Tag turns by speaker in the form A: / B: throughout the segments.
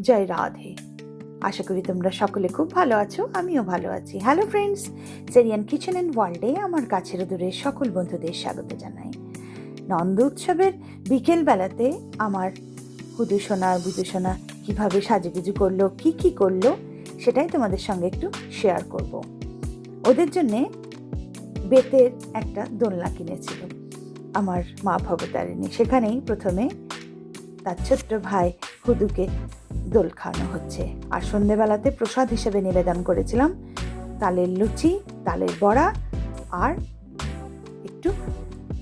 A: জয় রাধে। আশা করি তোমরা সকলে খুব ভালো আছো, আমিও ভালো আছি। হ্যালো ফ্রেন্ডস সেরিয়ান কিচেন অ্যান্ড ওয়ার্ল্ডে আমার কাছের দূরের সকল বন্ধুদের স্বাগত জানাই। নন্দ উৎসবের বিকেলবেলাতে আমার হুদুসোনা বুদুসোনা কীভাবে সাজুগুজু করল, কি কি করল, সেটাই তোমাদের সঙ্গে একটু শেয়ার করব। ওদের জন্যে বেতের একটা দোলনা কিনেছিল। আমার মা ভবতারিণী। সেখানেই প্রথমে তার ছোট্ট ভাই হুদুকে দোল খাওয়ানো হচ্ছে। আর সন্ধেবেলাতে প্রসাদ হিসেবে নিবেদন করেছিলাম। তালের লুচি, তালের বড়া আর একটু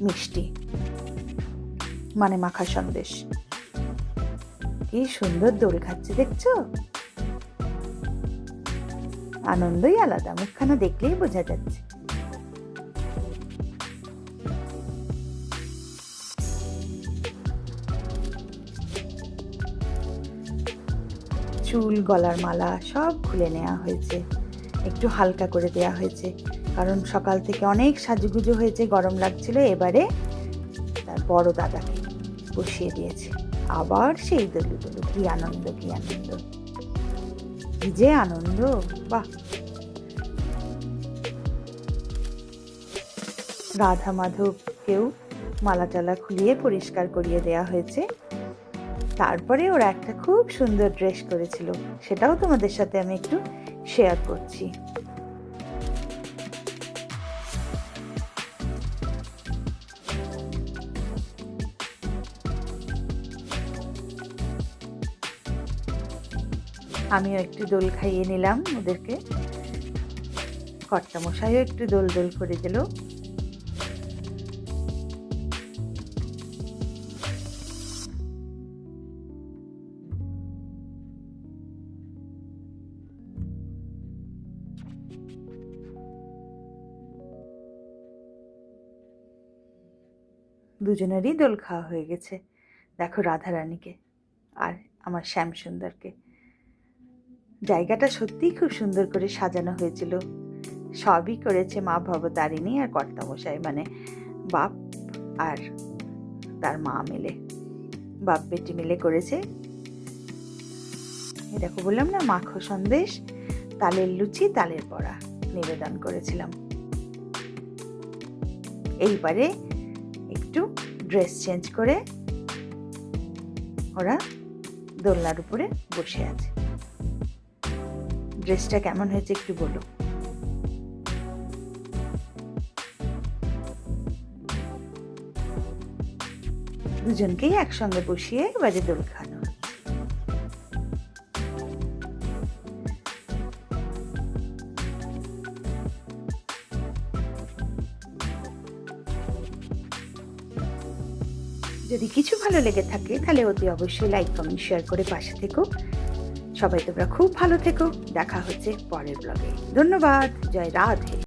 A: মিষ্টি। মানে মাখা সন্দেশ। কি সুন্দর দোল খাচ্ছে, দেখছ? আনন্দই আলাদা, মুখখানা দেখলেই বোঝা যাচ্ছে। চুল, গলার মালা সব খুলে নেওয়া হয়েছে। একটু হালকা করে দেওয়া হয়েছে। কারণ সকাল থেকে অনেক সাজুগুজু হয়েছে, গরম লাগছিল, এবারে তার বড় দাদাকে বসিয়ে দিয়েছে। আবার সেই দলু দলু, কি আনন্দ কি আনন্দ। যে আনন্দ, বাহ! রাধা মাধবকেও মালা টালা খুলিয়ে পরিষ্কার করিয়ে দেওয়া হয়েছে। তারপরে ওরা একটা খুব সুন্দর ড্রেস করেছিল। সেটাও তোমাদের সাথে আমি একটু শেয়ার করছি। আমিও একটু দোল খাইয়ে নিলাম ওদেরকে। কর্তা মশাইও একটু দোল দোল করে দিল দুজনেরই দোল খাওয়া হয়ে গেছে। দেখো রাধারানীকে আর আমার শ্যাম সুন্দরকে জায়গাটা সত্যিই খুব সুন্দর করে সাজানো হয়েছিল। সবই করেছে মা ভবতারিণী আর কর্তামশাই মানে বাপ আর তার মা মিলে। বাপ বেটি মিলে করেছে। দেখো বললাম না মাখো সন্দেশ, তালের লুচি, তালের বড়া নিবেদন করেছিলাম। এইবারে ড্রেস চেঞ্জ করে ওরা দোলনার উপরে বসে আছে। ড্রেসটা কেমন হয়েছে একটু বলো। দুজনকেই একসঙ্গে বসিয়ে বাজে দোল খাওয়ানো। যদি কিছু ভালো লেগে থাকে, তাহলে অতি অবশ্যই লাইক কমেন্ট শেয়ার করে পাশে থেকো। সবাই তোমরা খুব ভালো থেকো। দেখা হচ্ছে পরের ব্লগে ধন্যবাদ। জয় রাধে।